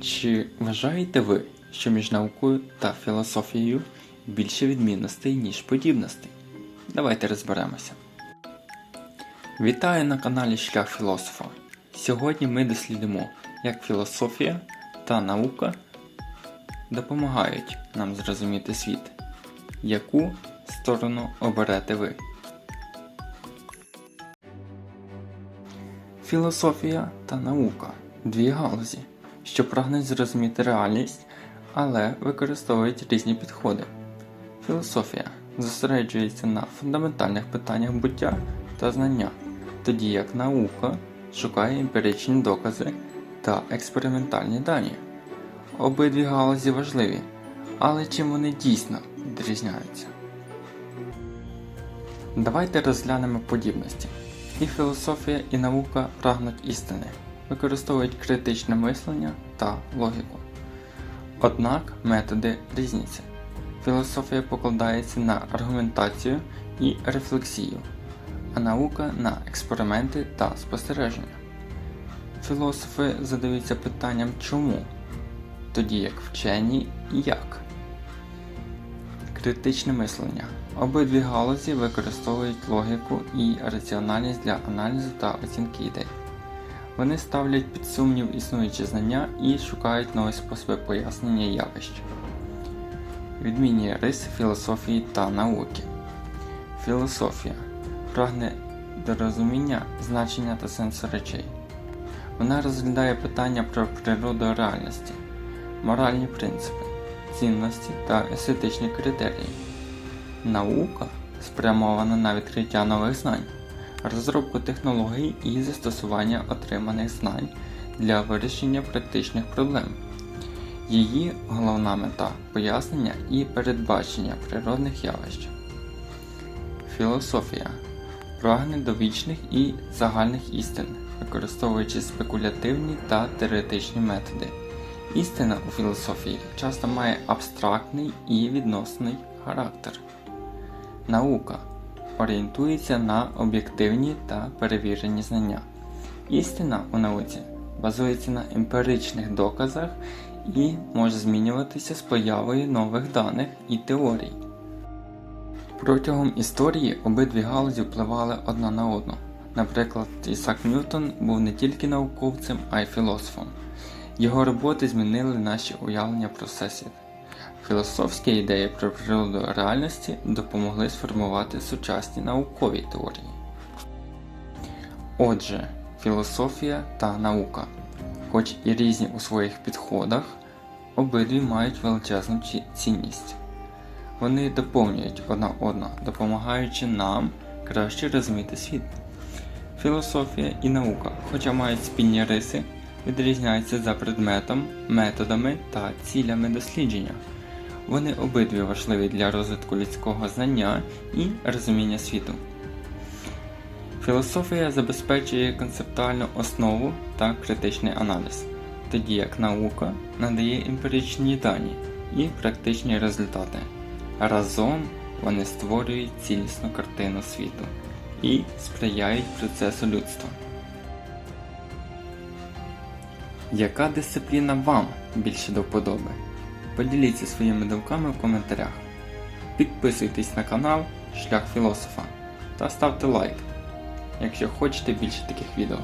Чи вважаєте ви, що між наукою та філософією більше відмінностей, ніж подібностей? Давайте розберемося. Вітаю на каналі Шлях Філософа. Сьогодні ми дослідимо, як філософія та наука допомагають нам зрозуміти світ. Яку сторону оберете ви? Філософія та наука дві галузі, що прагнуть зрозуміти реальність, але використовують різні підходи. Філософія зосереджується на фундаментальних питаннях буття та знання, тоді як наука шукає емпіричні докази та експериментальні дані. Обидві галузі важливі, але чим вони дійсно відрізняються? Давайте розглянемо подібності. І філософія, і наука прагнуть істини, використовують критичне мислення та логіку. Однак методи різняться. Філософія покладається на аргументацію і рефлексію, а наука на експерименти та спостереження. Філософи задаються питанням чому, тоді як вчені як. Критичне мислення. Обидві галузі використовують логіку і раціональність для аналізу та оцінки ідей. Вони ставлять під сумнів існуючі знання і шукають нові способи пояснення явищ. Відмінні риси філософії та науки. Філософія прагне до розуміння значення та сенсу речей. Вона розглядає питання про природу реальності, моральні принципи, цінності та естетичні критерії. Наука спрямована на відкриття нових знань, розробку технологій і застосування отриманих знань для вирішення практичних проблем. Її головна мета пояснення і передбачення природних явищ. Філософія прагне до вічних і загальних істин, використовуючи спекулятивні та теоретичні методи. Істина у філософії часто має абстрактний і відносний характер. Наука орієнтується на об'єктивні та перевірені знання. Істина у науці базується на емпіричних доказах і може змінюватися з появою нових даних і теорій. Протягом історії обидві галузі впливали одна на одну. Наприклад, Ісак Ньютон був не тільки науковцем, а й філософом. Його роботи змінили наші уявлення про всесвіт. Філософські ідеї про природу реальності допомогли сформувати сучасні наукові теорії. Отже, філософія та наука, хоч і різні у своїх підходах, обидві мають величезну цінність. Вони доповнюють одна одну, допомагаючи нам краще розуміти світ. Філософія і наука, хоча мають спільні риси, відрізняються за предметом, методами та цілями дослідження. Вони обидві важливі для розвитку людського знання і розуміння світу. Філософія забезпечує концептуальну основу та критичний аналіз, тоді як наука надає емпіричні дані і практичні результати. Разом вони створюють цілісну картину світу і сприяють процесу людства. Яка дисципліна вам більше до вподоби? Поділіться своїми думками в коментарях. Підписуйтесь на канал Шлях Філософа та ставте лайк, якщо хочете більше таких відео.